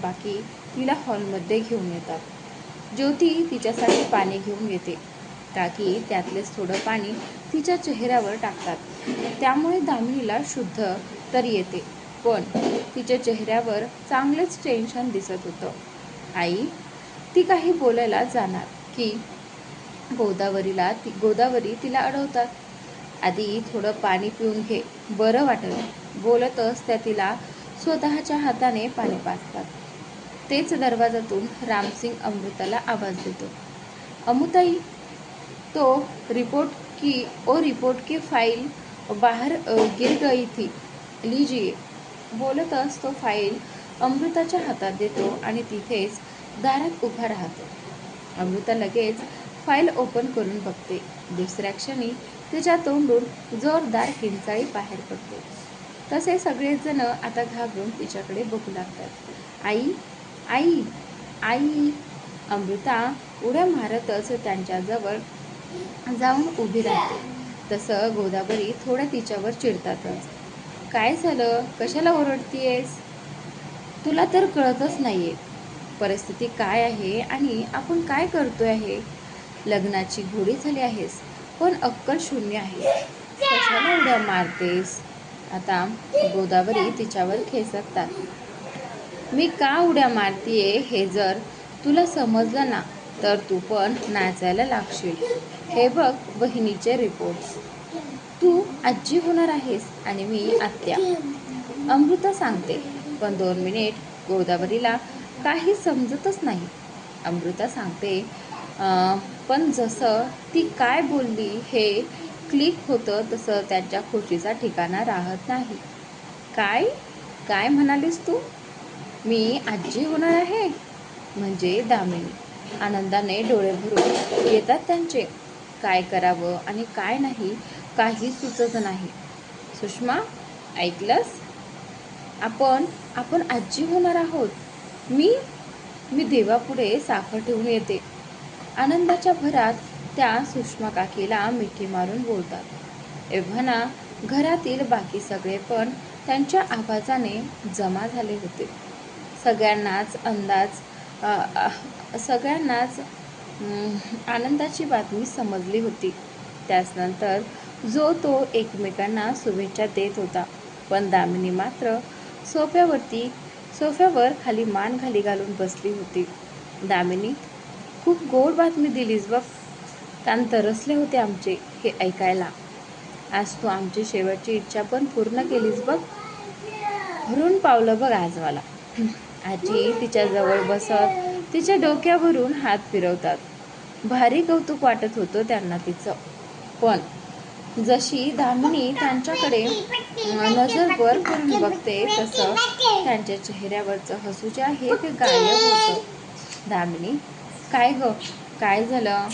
बाकी तिला हॉलमध्ये घेऊन येतात. ज्योती तिच्यासाठी पाणी घेऊन येते. काकी त्यातलेच थोडं पाणी तिच्या चेहऱ्यावर टाकतात. त्यामुळे दामिनीला शुद्ध तर येते पण तिच्या चेहऱ्यावर चांगलंच टेन्शन दिसत होतं. आई ती काही बोलायला जाणार की गोदावरीला ती गोदावरी तिला अडवतात. आधी थोडं पाणी पिऊन घे बरं वाटलं. बोलतच त्या तिला स्वतःच्या हाताने पाणी पाजतात. तेच दरवाजातून रामसिंग अमृताला आवाज देतो. अमुताई तो रिपोर्ट की ओ रिपोर्ट की फाइल बाहेर गिर गई थी. लीजिए. बोलतच तो फाईल अमृताच्या हातात देतो आणि तिथेच दारात उभा राहतो. अमृता लगेच फाईल ओपन करून बघते. दुसऱ्या क्षणी तिच्या तोंडून जोरदार किंचाळी बाहेर पडते. तसे सगळेजण आता घाबरून तिच्याकडे बघू लागतात. आई आई आई अमृता उड्या मारतच त्यांच्याजवळ जाऊन उभी राहते. तसं गोदावरी थोड्या तिच्यावर चिडतातच. काय झालं? कशाला ओरडतीयेस? तुला तर कळतच नाहीये. परिस्थिती काय आहे आणि आपण काय करतोय आहे लग्नाची घोडी झाली आहेस पण अक्कल शून्य आहे. कशाला उड्या मारतेस? आता गोदावरी तिच्यावर खेचतात मी का उड्या मारतीये हे जर तुला समजलं ना तर तू पण नाचायला लागशील. हे बघ बहिणीचे रिपोर्ट्स तू आजी होणार आहेस आणि मी आत्या. अमृता सांगते पण दोन मिनिट गोदावरीला काही समजतच नाही. अमृता सांगते पण जसं ती काय बोलली हे क्लिक होतं तसं त्यांच्या खुशीचा ठिकाणा राहत नाही. काय? काय म्हणालीस तू? मी आजी होणार आहे. म्हणजे दामिनी. आनंदाने डोळे भरून येतात त्यांचे. काय करावं आणि काय नाही काही सुचत नाही. सुषमा ऐकलंस? आपण आपण आजी होणार आहोत. मी मी देवापुढे साखर ठेवून येते. आनंदाच्या भरात त्या सुषमा काकीला मिठी मारून बोलतात. एव्हाना घरातील बाकी सगळे पण त्यांच्या आवाजाने जमा झाले होते. सगळ्यांनाच अंदाज सगळ्यांनाच आनंदाची बातमी समजली होती. त्याचनंतर जो तो एकमेकांना शुभेच्छा देत होता. पण दामिनी मात्र सोफ्यावरती सोफ्यावर खाली मान खाली घालून बसली होती. दामिनी खूप गोड बातमी दिलीस बघ. कान तरसले होते आमचे हे ऐकायला. आज तू आमची शेवटची इच्छा पण पूर्ण केलीस बघ. भरून पावलं बघ आज मला आजी तिच्याजवळ बसत तिच्या डोक्यावरून हात फिरवतात. भारी कौतुक वाटत होतं त्यांना तिचं. पण जशी दामिनी त्यांच्याकडे नजर वर करून बघते तसं त्यांच्या चेहऱ्यावरचं हसू जे आहे ते गायब होतं. दामिनी काय ग? काय झालं?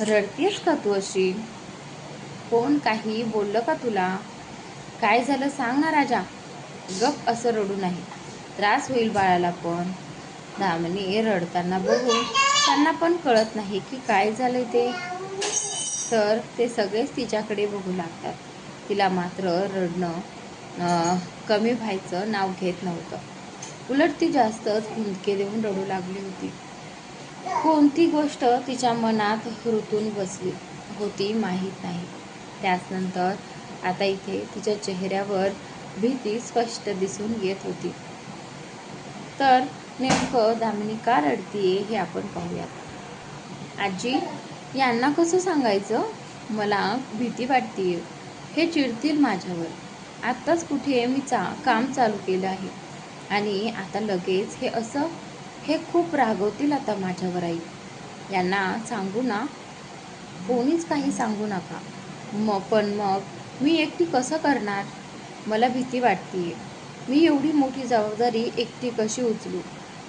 रडतीस का तू अशी? कोण काही बोललं का तुला? काय झालं सांग ना राजा. गप असं रडू नाही त्रास होईल बाळाला पण. दामिनी रडताना बघून त्यांना पण कळत नाही की काय झालंय ते. तर ते सगळेच तिच्याकडे बघू लागतात. तिला मात्र रडणं कमी व्हायचं नाव घेत नव्हतं. उलट ती जास्तच हुंदके देऊन रडू लागली होती. कोणती गोष्ट तिच्या मनात रुतून बसली होती माहीत नाही. त्याचनंतर आता इथे तिच्या चेहऱ्यावर भीती स्पष्ट दिसून येत होती. तर नेमकं दामिनी का रडतीये हे आपण पाहूयात. आजी यांना कसं सांगायचं? मला भीती वाटतीये. हे चिडतील माझ्यावर. आत्ताच कुठे मी चा काम चालू केलं आहे. आणि आता लगेच हे असं हे खूप रागवतील आता माझ्यावर आई. यांना सांगू ना. कोणीच काही सांगू नका. मग पण मग मी एकटी कसं करणार? मला भीती वाटतीये. मी एवढी मोठी जबाबदारी एकटी कशी उचलू?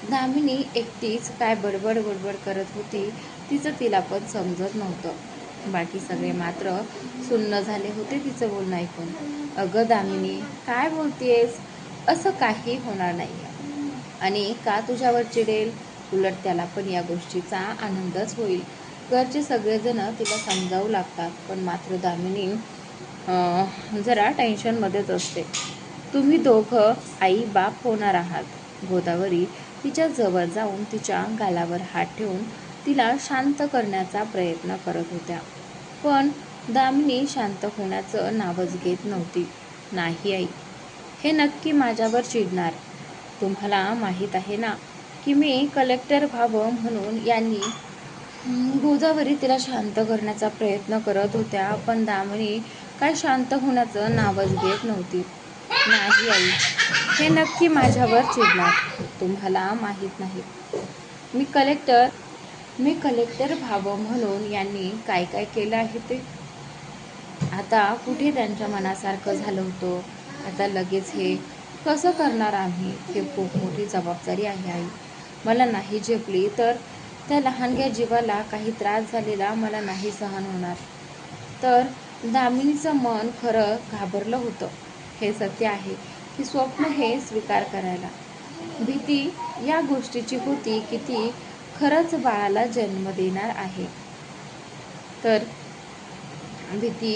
दामिनी एकटीच काय बडबड बडबड करत होती तिचं तिला पण समजत नव्हतं. बाकी सगळे मात्र सुन्न झाले होते तिचं बोलणं ऐकून. अगं दामिनी काय बोलतेस? असं काही होणार नाही आणि का तुझ्यावर चिडेल? उलट त्याला पण या गोष्टीचा आनंदच होईल. घरचे सगळेजण तिला समजावू लागतात पण मात्र दामिनी जरा टेन्शनमध्येच असते. तुम्ही दोघं आई बाप होणार आहात. गोदावरी तिच्या जवळ जाऊन तिच्या गालावर हात ठेवून तिला शांत करण्याचा प्रयत्न करत होत्या. पण दामिनी शांत होण्याचं नावच घेत नव्हती. नाही आई. हे नक्की माझ्यावर चिडणार. तुम्हाला माहीत आहे ना की मी कलेक्टर व्हावं म्हणून यांनी गोदावरी तिला शांत करण्याचा प्रयत्न करत होत्या पण दामिनी काय शांत होण्याचं नावच घेत नव्हती. नाही आई. हे नक्की माझ्यावर चिडणार. तुम्हाला माहीत नाही. मी कलेक्टर मी कलेक्टर व्हावं म्हणून यांनी काय काय केलं आहे ते? आता कुठे त्यांच्या मनासारखं झालं होतं? आता लगेच हे कसं करणार आम्ही? हे खूप मोठी जबाबदारी आहे आई. मला नाही झेपली तर त्या लहानग्या जीवाला काही त्रास झालेला मला नाही सहन होणार. तर दामिनीचं मन खरं घाबरलं होतं. हे सत्य आहे. की स्वप्न हे स्वीकार करायला. भीती या गोष्टीची होती की ती खरंच बाळाला जन्म देणार आहे. तर भीती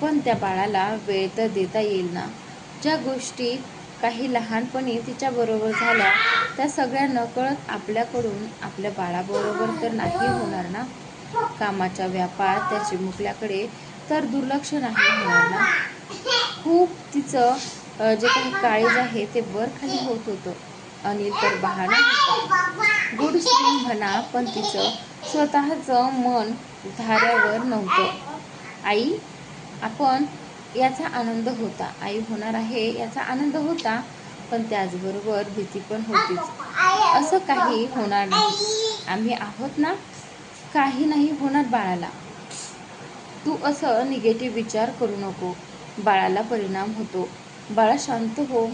पण त्या बाळाला वेळ तर देता येईल ना. ज्या गोष्टी काही लहानपणी तिच्याबरोबर झाल्या त्या सगळ्या नकळत आपल्याकडून आपल्या बाळाबरोबर तर नाही होणार ना. कामाचा व्यापार त्या चिमुकल्याकडे तर दुर्लक्ष नाही होणार ना. खूप तिचं जे काही काळीज आहे ते वर खाली होत होतं. अनिल तर बहाणा होता. गुड स्प्रिंग म्हणा पण तिचं स्वतःचं मन धाऱ्यावर नव्हतं. आई आपण याचा आनंद होता. आई होणार आहे याचा आनंद होता पण त्याचबरोबर भीती पण होतीच. असं काही होणार नाही. आम्ही आहोत ना? काही नाही होणार बाळाला. तू असं निगेटिव्ह विचार करू नको. बाळाला परिणाम होतो. बाळा शांत हो.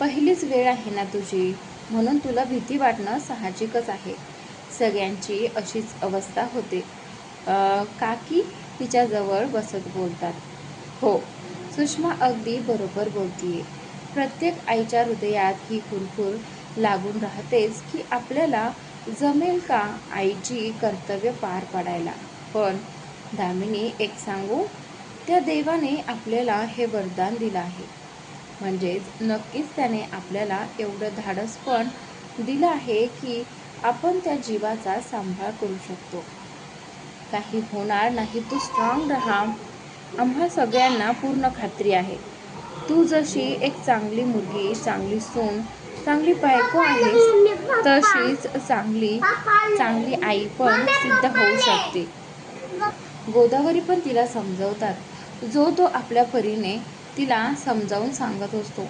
पहिलीच वेळ आहे ना तुझी. म्हणून तुला भीती वाटणं साहजिकच आहे. सगळ्यांची अशीच अवस्था होते. काकी तिच्याजवळ बसत बोलतात. हो सुषमा अगदी बरोबर बोलतीये. प्रत्येक आईच्या हृदयात ही कुरकुर लागून राहतेच की आपल्याला जमेल का आईची कर्तव्य पार पाडायला. पण दामिनी एक सांगू त्या देवाने आपल्याला हे वरदान दिलं आहे. म्हणजेच नक्कीच त्याने आपल्याला एवढं धाडस पण दिलं आहे की आपण त्या जीवाचा सांभाळ करू शकतो. काही होणार नाही तू स्ट्रॉंग राहा. आम्हा सगळ्यांना पूर्ण खात्री आहे. तू जशी एक चांगली मुलगी चांगली सून चांगली बायको आहेस तशीच चांगली चांगली आई पण सिद्ध होऊ शकते. गोदावरी पण तिला समजवतात. जो तो आपल्या परीने तिला समजावून सांगत असतो.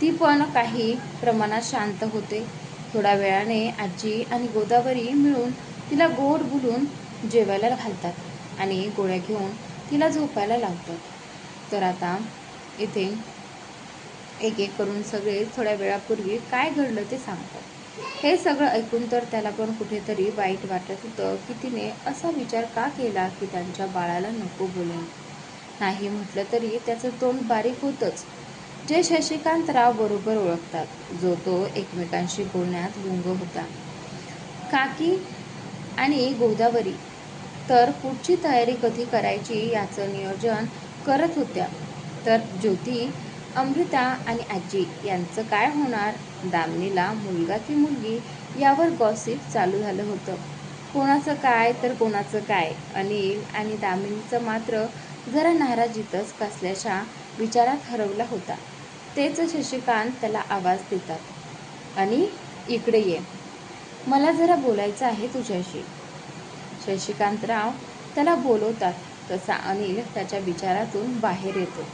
ती पण काही प्रमाणात शांत होते. थोड्या वेळाने आजी आणि गोदावरी मिळून तिला गोड बोलून जेवायला घालतात आणि गोळ्या घेऊन तिला झोपायला लावतात. तर आता इथे एक एक करून सगळे थोड्या वेळापूर्वी काय घडलं ते सांगतात. हे सगळं ऐकून तर त्याला पण कुठेतरी वाईट वाटत होतं की तिने असा विचार का केला की त्यांच्या बाळाला नको बोलेन? नाही म्हटलं तरी त्याचं तोंड बारीक होतंच. जे शशिकांतराव बरोबर ओळखतात जो तो एकमेकांशी बोलण्यात गुंग होता. काकी आणि गोदावरी तर पुढची तयारी कधी करायची याचं नियोजन करत होत्या. तर ज्योती अमृता आणि आजी यांचं काय होणार? दामिनीला मुलगा की मुलगी यावर गॉसिप चालू झालं होतं. कोणाचं काय तर कोणाचं काय. अनिल आणि दामिनीचं मात्र जरा नाराजीतच कसल्याच्या विचारात हरवला होता. तेच शशिकांत त्याला आवाज देतात. आणि इकडे ये. मला जरा बोलायचं आहे तुझ्याशी. शशिकांतराव त्याला बोलवतात तसा अनिल त्याच्या विचारातून बाहेर येतो.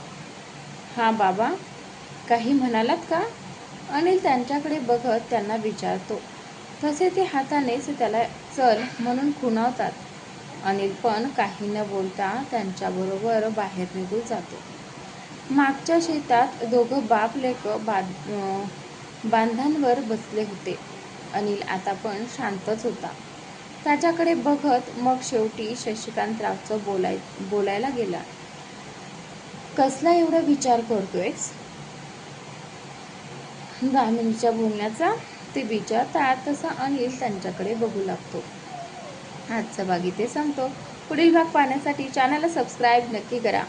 हां बाबा काही म्हणालात का? अनिल त्यांच्याकडे बघत त्यांना विचारतो. तसे ते हातानेच त्याला चल म्हणून खुणावतात. अनिल पण काही न बोलता त्यांच्याबरोबर बाहेर निघून जातो. मागच्या शेतात दोघं बाप लेक बांधांवर बसले होते. अनिल आता पण शांतच होता. त्याच्याकडे बघत मग शेवटी शशिकांतरावचं बोलाय बोलायला गेला. कसला एवढा विचार करतोयस? दामिनीच्या बोलण्याचा? ते विचारतात तसा अनिल त्यांच्याकडे बघू लागतो. आजचा भाग इथे सांगतो पुढील भाग पाहण्यासाठी चॅनलला सबस्क्राईब नक्की करा.